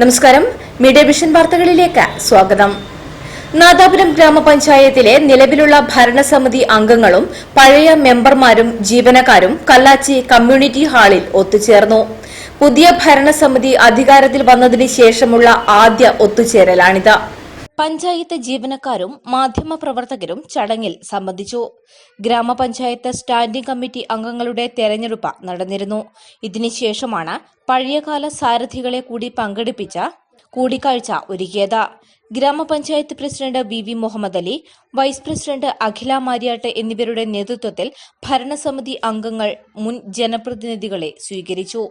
നമസ്കാരം. Media vision വാർത്തകളിലേക്ക് സ്വാഗതം. നാദാപുരം ഗ്രാമപഞ്ചായത്തിലെ നിലവിലുള്ള ഭരണസമിതി അംഗങ്ങളും പഴയ മെമ്പർമാരും ജീവനക്കാരും കല്ലാച്ചി കമ്മ്യൂണിറ്റി ഹാളിൽ ഒത്തുചേർന്നു. പുതിയ ഭരണസമിതി അധികാരത്തിൽ വന്നതിന് ശേഷമുള്ള ആദ്യ ഒത്തുചേരലാണിത്. പഞ്ചായത്ത് ജീവനക്കാരും മാധ്യമപ്രവർത്തകരും ചടങ്ങിൽ സംബന്ധിച്ചു. ഗ്രാമപഞ്ചായത്ത് സ്റ്റാൻഡിംഗ് കമ്മിറ്റി അംഗങ്ങളുടെ തെരഞ്ഞെടുപ്പ് നടന്നിരുന്നു. ഇതിനുശേഷമാണ് പഴയകാല സാരഥികളെ കൂടി പങ്കെടുപ്പിച്ച കൂടിക്കാഴ്ച ഒരുക്കിയത്. ഗ്രാമപഞ്ചായത്ത് president V V Muhammad Ali vice president Akhila Mariyatt എന്നിവരുടെ നേതൃത്വത്തിൽ ഭരണസമിതി അംഗങ്ങൾ മുൻ ജനപ്രതിനിധികളെ സ്വീകരിച്ചു.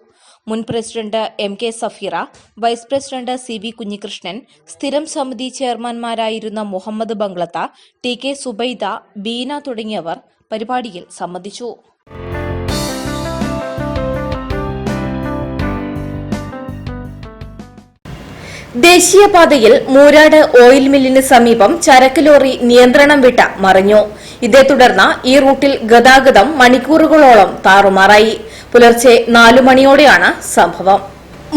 മുൻ president M K Safeera vice president C V Kunhikrishnan സ്ഥിരം സമിതി ചെയർമാൻമാരായിരുന്ന മുഹമ്മദ് ബംഗ്ലത്ത ടി കെ സുബൈദ ബീന തുടങ്ങിയവർ പരിപാടിയിൽ സംബന്ധിച്ചു. ദേശീയപാതയിൽ മൂരാട് ഓയിൽ മില്ലിന് സമീപം ചരക്ക് ലോറി നിയന്ത്രണം വിട്ട മറിഞ്ഞു. ഇതേ തുടർന്ന് ഈ റൂട്ടിൽ ഗതാഗതം മണിക്കൂറുകളോളം താറുമാറായി. പുലർച്ചെ നാലു മണിയോടെയാണ് സംഭവം.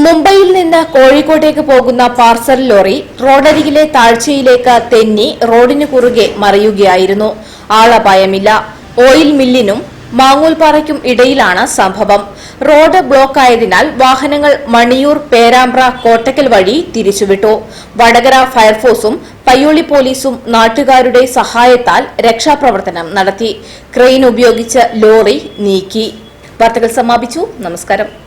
മുംബൈയിൽ നിന്ന് കോഴിക്കോട്ടേക്ക് പോകുന്ന പാർസൽ ലോറി റോഡരികിലെ താഴ്ചയിലേക്ക് തെന്നി റോഡിന് കുറുകെ മറിയുകയായിരുന്നു. ആളപായമില്ല. ഓയിൽ മില്ലിനും മാങ്ങൂൽപ്പാറയ്ക്കും ഇടയിലാണ് സംഭവം. റോഡ് ബ്ലോക്കായതിനാൽ വാഹനങ്ങൾ മണിയൂർ പേരാമ്പ്ര കോട്ടക്കൽ വഴി തിരിച്ചുവിട്ടു. വടകര ഫയർഫോഴ്സും പയ്യോളി പോലീസും നാട്ടുകാരുടെ സഹായത്താൽ രക്ഷാപ്രവർത്തനം നടത്തി. ക്രെയിൻ ഉപയോഗിച്ച് ലോറി നീക്കി. വാർത്തകൾ സമാപിച്ചു. നമസ്കാരം.